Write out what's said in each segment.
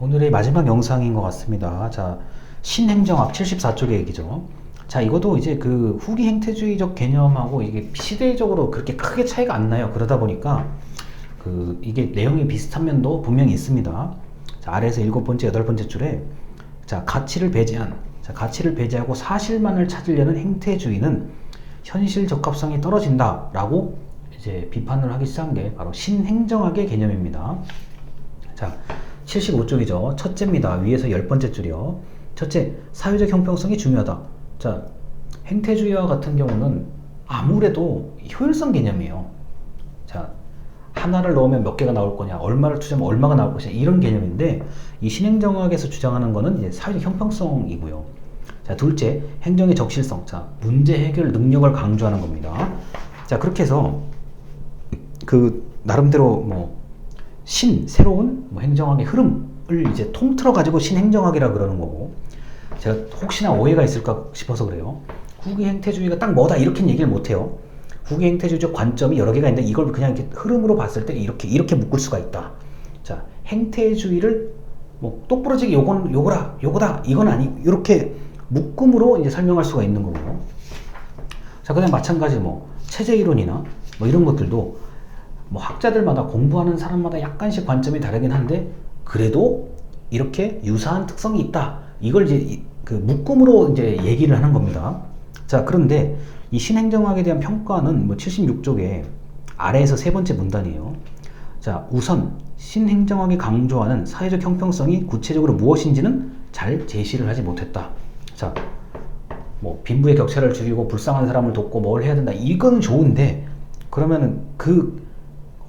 오늘의 마지막 영상인 것 같습니다. 자, 신행정학 74쪽의 얘기죠. 자, 이것도 이제 그 후기 행태주의적 개념하고 이게 시대적으로 그렇게 크게 차이가 안 나요. 그러다 보니까 그 이게 내용이 비슷한 면도 분명히 있습니다. 자, 아래에서 일곱 번째, 여덟 번째 줄에 자, 가치를 배제한 자, 가치를 배제하고 사실만을 찾으려는 행태주의는 현실 적합성이 떨어진다라고 이제 비판을 하기 시작한 게 바로 신행정학의 개념입니다. 자, 75쪽이죠. 첫째입니다. 위에서 열 번째 줄이요. 첫째, 사회적 형평성이 중요하다. 자, 행태주의와 같은 경우는 아무래도 효율성 개념이에요. 자, 하나를 넣으면 몇 개가 나올 거냐, 얼마를 투자하면 얼마가 나올 것이냐, 이런 개념인데, 이 신행정학에서 주장하는 거는 이제 사회적 형평성이고요. 자, 둘째, 행정의 적실성. 자, 문제 해결 능력을 강조하는 겁니다. 자, 그렇게 해서, 그, 나름대로 뭐, 신, 새로운 뭐 행정학의 흐름을 이제 통틀어 가지고 신행정학이라 그러는 거고, 제가 혹시나 오해가 있을까 싶어서 그래요. 후기 행태주의가 딱 뭐다 이렇게는 얘기를 못 해요. 후기 행태주의적 관점이 여러 개가 있는데 이걸 그냥 이렇게 흐름으로 봤을 때 이렇게 이렇게 묶을 수가 있다. 자, 행태주의를 뭐 똑부러지게 요건 요거라 요거다 이건 아니 이렇게 묶음으로 이제 설명할 수가 있는 거고요. 자, 그다음 마찬가지 뭐 체제 이론이나 뭐 이런 것들도 뭐 학자들마다 공부하는 사람마다 약간씩 관점이 다르긴 한데 그래도 이렇게 유사한 특성이 있다. 이걸 이제 이- 그 묶음으로 이제 얘기를 하는 겁니다. 자, 그런데 이 신행정학에 대한 평가는 뭐 76쪽에 아래에서 세 번째 문단이에요. 자, 우선 신행정학이 강조하는 사회적 형평성이 구체적으로 무엇인지는 잘 제시를 하지 못했다. 자, 뭐 빈부의 격차를 줄이고 불쌍한 사람을 돕고 뭘 해야 된다. 이건 좋은데 그러면은 그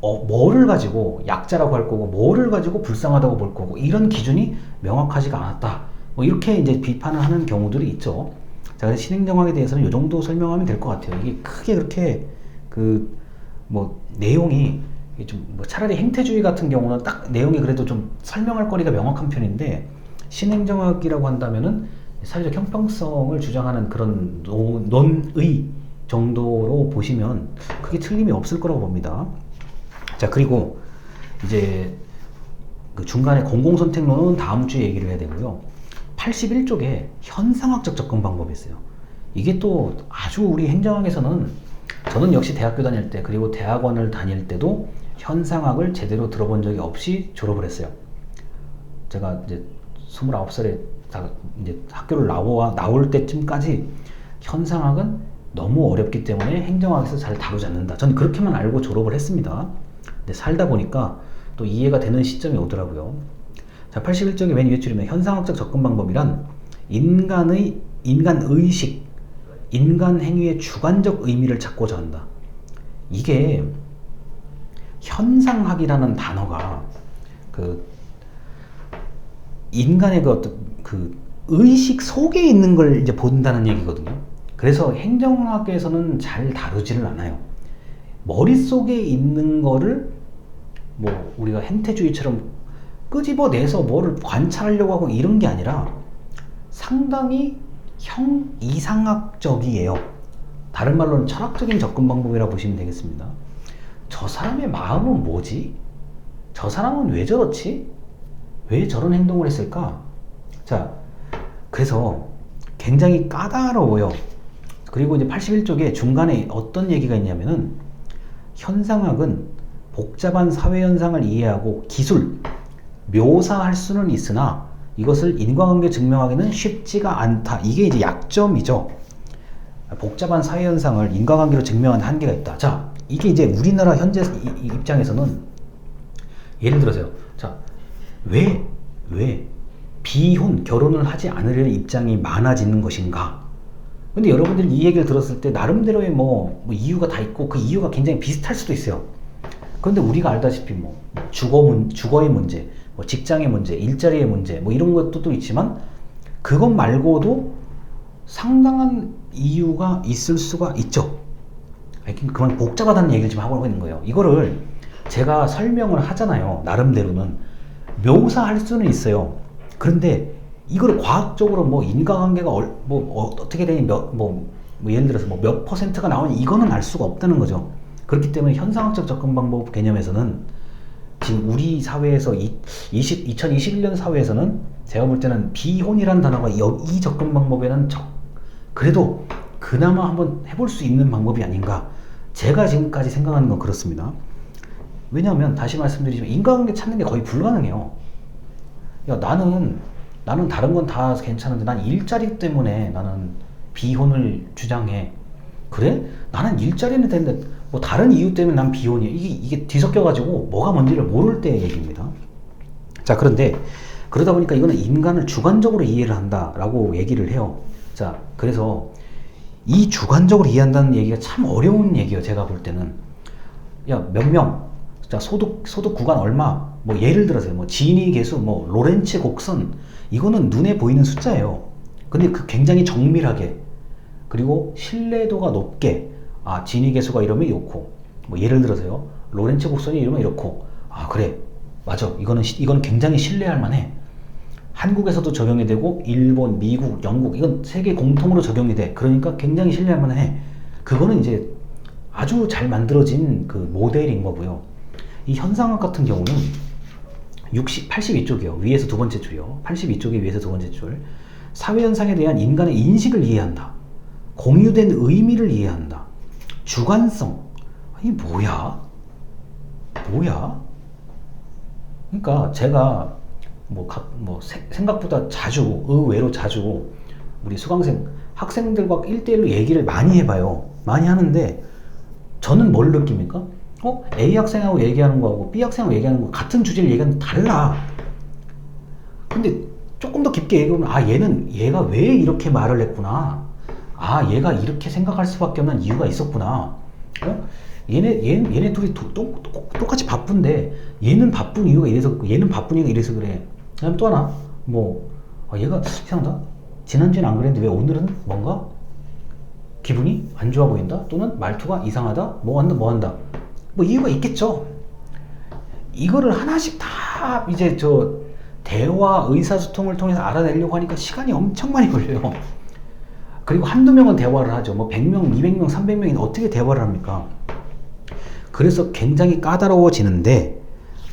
어, 뭐를 가지고 약자라고 할 거고 뭐를 가지고 불쌍하다고 볼 거고 이런 기준이 명확하지가 않았다. 뭐 이렇게 이제 비판을 하는 경우들이 있죠. 자, 그래서 신행정학에 대해서는 이 정도 설명하면 될 것 같아요. 이게 크게 그렇게 그 뭐 내용이 좀뭐 차라리 행태주의 같은 경우는 딱 내용이 그래도 좀 설명할 거리가 명확한 편인데 신행정학이라고 한다면은 사회적 형평성을 주장하는 그런 노- 논의 정도로 보시면 크게 틀림이 없을 거라고 봅니다. 자 그리고 이제 그 중간에 공공선택론은 다음 주에 얘기를 해야 되고요. 81쪽에 현상학적 접근 방법이 있어요. 이게 또 아주 우리 행정학에서는 저는 역시 대학교 다닐 때 그리고 대학원을 다닐 때도 현상학을 제대로 들어본 적이 없이 졸업을 했어요. 제가 이제 29살에 다 이제 학교를 나와 나올 때쯤까지 현상학은 너무 어렵기 때문에 행정학에서 잘 다루지 않는다. 저는 그렇게만 알고 졸업을 했습니다. 근데 살다 보니까 또 이해가 되는 시점이 오더라고요. 자, 81쪽의 맨 위에 줄이면 현상학적 접근 방법이란 인간의 인간 의식, 인간 행위의 주관적 의미를 찾고자 한다. 이게 현상학이라는 단어가 그 인간의 그 어떤 그 의식 속에 있는 걸 이제 본다는 얘기거든요. 그래서 행정학에서는 잘 다루지를 않아요. 머릿속에 있는 거를 뭐 우리가 행태주의처럼 끄집어내서 뭐를 관찰하려고 하고 이런 게 아니라 상당히 형 이상학적이에요. 다른 말로는 철학적인 접근 방법이라 고 보시면 되겠습니다. 저 사람의 마음은 뭐지? 저 사람은 왜 저렇지? 왜 저런 행동을 했을까? 자, 그래서 굉장히 까다로워요. 그리고 이제 81쪽에 중간에 어떤 얘기가 있냐면은 현상학은 복잡한 사회 현상을 이해하고 기술, 묘사할 수는 있으나 이것을 인과관계 증명하기는 쉽지가 않다. 이게 이제 약점이죠. 복잡한 사회 현상을 인과관계로 증명하는 한계가 있다. 자, 이게 이제 우리나라 현재 입장에서는 예를 들어서요. 자, 왜, 왜 비혼, 결혼을 하지 않으려는 입장이 많아지는 것인가? 근데 여러분들이 이 얘기를 들었을 때 나름대로의 뭐, 뭐 이유가 다 있고 그 이유가 굉장히 비슷할 수도 있어요. 그런데 우리가 알다시피 뭐 주거 문, 주거의 문제, 뭐 직장의 문제, 일자리의 문제, 뭐 이런 것도 또 있지만 그것 말고도 상당한 이유가 있을 수가 있죠. 그만 복잡하다는 얘기를 지금 하고 있는 거예요. 이거를 제가 설명을 하잖아요. 나름대로는 묘사할 수는 있어요. 그런데 이걸 과학적으로 뭐 인과관계가 얼, 뭐 어, 어떻게 되니 몇, 뭐, 뭐 예를 들어서 뭐 몇 퍼센트가 나오니 이거는 알 수가 없다는 거죠. 그렇기 때문에 현상학적 접근 방법 개념에서는 지금 우리 사회에서 이, 20, 2021년 사회에서는 제가 볼 때는 비혼이라는 단어가 여- 이 접근 방법에는 적, 그래도 그나마 한번 해볼 수 있는 방법이 아닌가. 제가 지금까지 생각하는 건 그렇습니다. 왜냐하면 다시 말씀드리지만 인간관계 찾는 게 거의 불가능해요. 야 나는 나는 다른 건 다 괜찮은데 난 일자리 때문에 나는 비혼을 주장해. 그래? 나는 일자리는 되는데 뭐 다른 이유 때문에 난 비혼이야. 이게 이게 뒤섞여 가지고 뭐가 뭔지를 모를 때의 얘기입니다. 자 그런데 그러다 보니까 이거는 인간을 주관적으로 이해를 한다라고 얘기를 해요. 자 그래서 이 주관적으로 이해한다는 얘기가 참 어려운 얘기예요. 제가 볼 때는 야 몇 명, 자 소득 소득 구간 얼마, 뭐 예를 들어서 뭐 지니 계수, 뭐 로렌츠 곡선 이거는 눈에 보이는 숫자예요. 근데 그 굉장히 정밀하게 그리고 신뢰도가 높게 아 지니 계수가 이러면 이렇고 뭐 예를 들어서요 로렌츠 곡선이 이러면 이렇고 아 그래 맞아 이거는 시- 이거는 굉장히 신뢰할 만해 한국에서도 적용이 되고 일본, 미국, 영국 이건 세계 공통으로 적용이 돼. 그러니까 굉장히 신뢰할 만해. 그거는 이제 아주 잘 만들어진 그 모델인 거고요. 이 현상학 같은 경우는 60, 82쪽이요. 위에서 두 번째 줄이요. 82쪽이 위에서 두 번째 줄. 사회 현상에 대한 인간의 인식을 이해한다. 공유된 의미를 이해한다. 주관성. 이게 뭐야? 뭐야? 그러니까 제가 뭐, 각, 뭐 세- 생각보다 자주 의외로 자주 우리 수강생 학생들과 1대1로 얘기를 많이 해봐요. 많이 하는데 저는 뭘 느낍니까? 어? A 학생하고 얘기하는 거하고 B 학생하고 얘기하는 거 같은 주제를 얘기하는 거 달라. 근데 조금 더 깊게 얘기하면 아 얘는 얘가 왜 이렇게 말을 했구나. 아 얘가 이렇게 생각할 수밖에 없는 이유가 있었구나. 어? 얘네 얘, 얘네 둘이 도- 또- 또- 똑같이 바쁜데 얘는 바쁜 이유가 이래서 얘는 바쁜 이유가 이래서 그래. 그다음 또 하나 뭐 아, 얘가 이상하다. 지난주엔 안 그랬는데 왜 오늘은 뭔가 기분이 안 좋아 보인다? 또는 말투가 이상하다? 뭐 한다 뭐 한다. 뭐 이유가 있겠죠. 이거를 하나씩 다 이제 저 대화 의사소통을 통해서 알아내려고 하니까 시간이 엄청 많이 걸려요. 그리고 한두 명은 대화를 하죠. 뭐 100명, 200명, 300명이 어떻게 대화를 합니까? 그래서 굉장히 까다로워지는데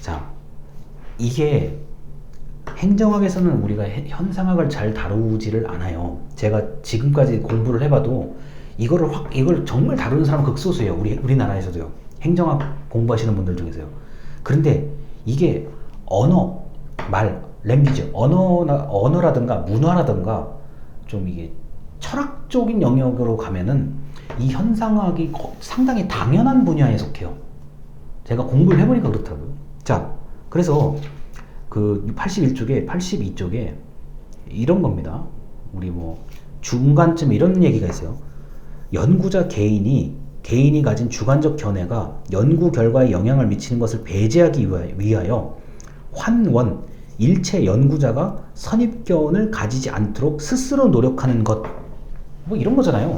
자, 이게 행정학에서는 우리가 해- 현상학을 잘 다루지를 않아요. 제가 지금까지 공부를 해봐도 이거를 확 이걸 정말 다루는 사람은 극소수예요. 우리 우리나라에서도요. 행정학 공부하시는 분들 중에서요. 그런데 이게 언어, 말, 랭귀지, 언어나 언어라든가 문화라든가 좀 이게 철학적인 영역으로 가면은 이 현상학이 거- 상당히 당연한 분야에 속해요. 제가 공부를 해보니까 그렇더라고요. 자, 그래서 그 81쪽에 82쪽에 이런 겁니다. 우리 뭐 중간쯤 이런 얘기가 있어요. 연구자 개인이 개인이 가진 주관적 견해가 연구 결과에 영향을 미치는 것을 배제하기 위하- 위하여 환원 일체 연구자가 선입견을 가지지 않도록 스스로 노력하는 것. 뭐 이런 거잖아요.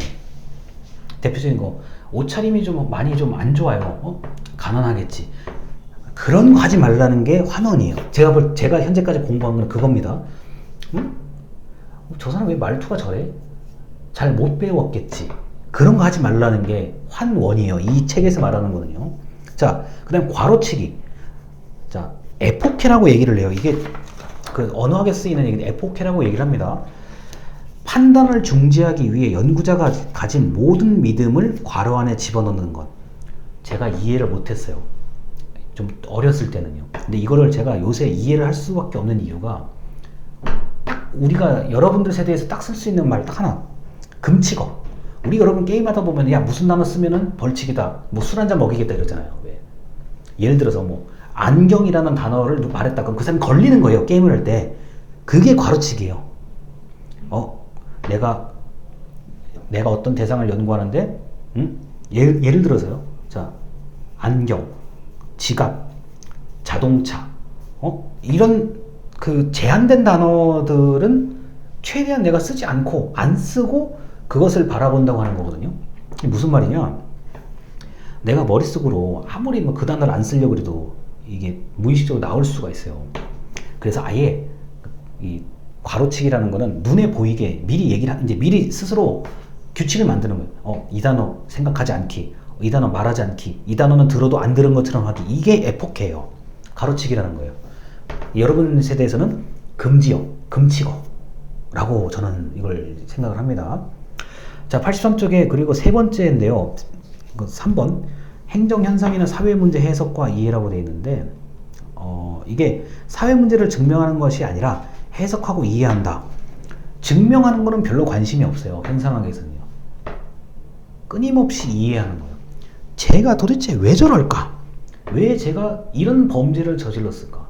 대표적인 거 옷차림이 좀 많이 좀 안 좋아요. 어? 가난하겠지. 그런 거 하지 말라는 게 환원이에요. 제가 볼 제가 현재까지 공부한 건 그겁니다. 응? 어, 저 사람 왜 말투가 저래? 잘 못 배웠겠지. 그런 거 하지 말라는 게 환원이에요. 이 책에서 말하는 거는요. 자, 그 다음 괄호치기. 자, 에포케라고 얘기를 해요. 이게 그 언어학에 쓰이는 얘기인데 에포케라고 얘기를 합니다. 판단을 중지하기 위해 연구자가 가진 모든 믿음을 괄호 안에 집어넣는 것. 제가 이해를 못했어요. 좀 어렸을 때는요. 근데 이거를 제가 요새 이해를 할 수밖에 없는 이유가 딱 우리가 여러분들 세대에서 딱 쓸 수 있는 말 딱 하나. 금치거. 우리 여러분 게임하다 보면 야 무슨 단어 쓰면은 벌칙이다. 뭐 술 한 잔 먹이겠다 이러잖아요. 왜? 예를 들어서 뭐 안경이라는 단어를 말했다 그럼 그 사람이 걸리는 거예요. 게임을 할 때. 그게 괄호치기예요. 어, 내가 내가 어떤 대상을 연구하는데, 음? 예를, 예를 들어서요. 자, 안경, 지갑, 자동차, 어? 이런 그 제한된 단어들은 최대한 내가 쓰지 않고 안 쓰고 그것을 바라본다고 하는 거거든요. 이게 무슨 말이냐? 내가 머릿속으로 아무리 뭐 그 단어를 안 쓰려고 해도 이게 무의식적으로 나올 수가 있어요. 그래서 아예 이 괄호치기라는 거는 눈에 보이게 미리 얘기를 하- 이제 미리 스스로 규칙을 만드는 거예요. 어, 이 단어 생각하지 않기, 이 단어 말하지 않기, 이 단어는 들어도 안 들은 것처럼 하기. 이게 에포케예요. 가로치기라는 거예요. 여러분 세대에서는 금지어, 금치어라고 저는 이걸 생각을 합니다. 자, 83쪽에 그리고 세 번째인데요. 그 3번 행정 현상이나 사회 문제 해석과 이해라고 되어 있는데 어, 이게 사회 문제를 증명하는 것이 아니라 해석하고 이해한다. 증명하는 거는 별로 관심이 없어요. 현상학에서는요. 끊임없이 이해하는 거예요. 제가 도대체 왜 저럴까? 왜 제가 이런 범죄를 저질렀을까?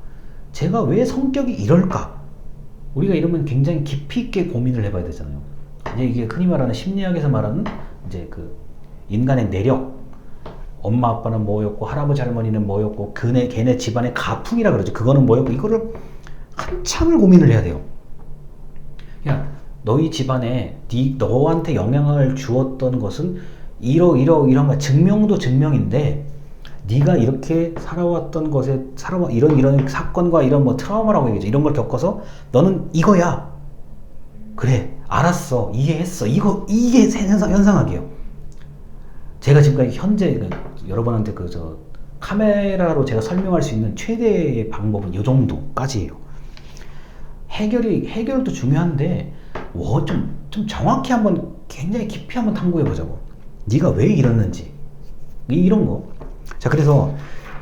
제가 왜 성격이 이럴까? 우리가 이러면 굉장히 깊이 있게 고민을 해봐야 되잖아요. 이게 흔히 말하는 심리학에서 말하는 이제 그 인간의 내력, 엄마 아빠는 뭐였고 할아버지 할머니는 뭐였고 그네 걔네 집안의 가풍이라 그러죠. 그거는 뭐였고 이거를 한참을 고민을 해야 돼요. 야 너희 집안에 네, 너한테 영향을 주었던 것은 이러 이러 이런 거 증명도 증명인데 네가 이렇게 살아왔던 것에 살아와 이런 이런 사건과 이런 뭐 트라우마라고 얘기죠. 이런 걸 겪어서 너는 이거야. 그래 알았어 이해했어 이거 이게 현상 현상학이에요. 제가 지금까지 현재 그 여러분한테 그 저 카메라로 제가 설명할 수 있는 최대의 방법은 이 정도까지예요. 해결이 해결도 중요한데 좀, 좀 정확히 한번 굉장히 깊이 한번 탐구해 보자고. 네가 왜 이러는지 이- 이런 거. 자 그래서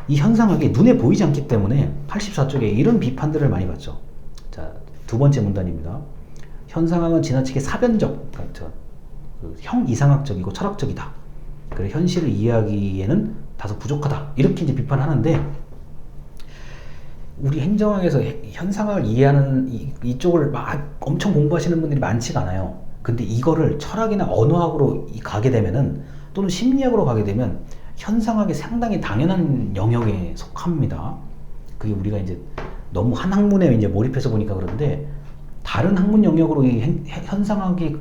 이 현상학이 눈에 보이지 않기 때문에 84쪽에 이런 비판들을 많이 받죠. 자 두 번째 문단입니다. 현상학은 지나치게 사변적, 그러니까 저, 그형 이상학적이고 철학적이다. 그리고 현실을 이해하기에는 다소 부족하다. 이렇게 이제 비판하는데 우리 행정학에서 해- 현상학을 이해하는 이, 이쪽을 막 엄청 공부하시는 분들이 많지가 않아요. 근데 이거를 철학이나 언어학으로 이- 가게 되면은 또는 심리학으로 가게 되면 현상학이 상당히 당연한 영역에 속합니다. 그게 우리가 이제 너무 한 학문에 이제 몰입해서 보니까 그런데 다른 학문 영역으로 이 현상학이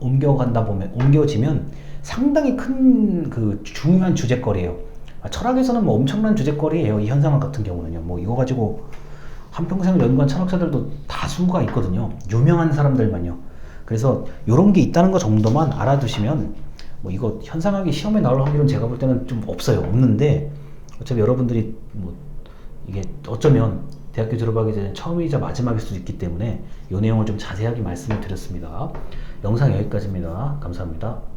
옮겨간다 보면 옮겨지면 상당히 큰 그 중요한 주제거리예요. 아, 철학에서는 뭐 엄청난 주제거리예요. 이 현상학 같은 경우는요. 뭐 이거 가지고 한 평생을 연구한 철학자들도 다수가 있거든요. 유명한 사람들만요. 그래서 이런 게 있다는 것 정도만 알아두시면 뭐 이거 현상학이 시험에 나올 확률은 제가 볼 때는 좀 없어요. 없는데 어차피 여러분들이 뭐 이게 어쩌면 대학교 졸업하기 전에 처음이자 마지막일 수도 있기 때문에 이 내용을 좀 자세하게 말씀을 드렸습니다. 영상 여기까지입니다. 감사합니다.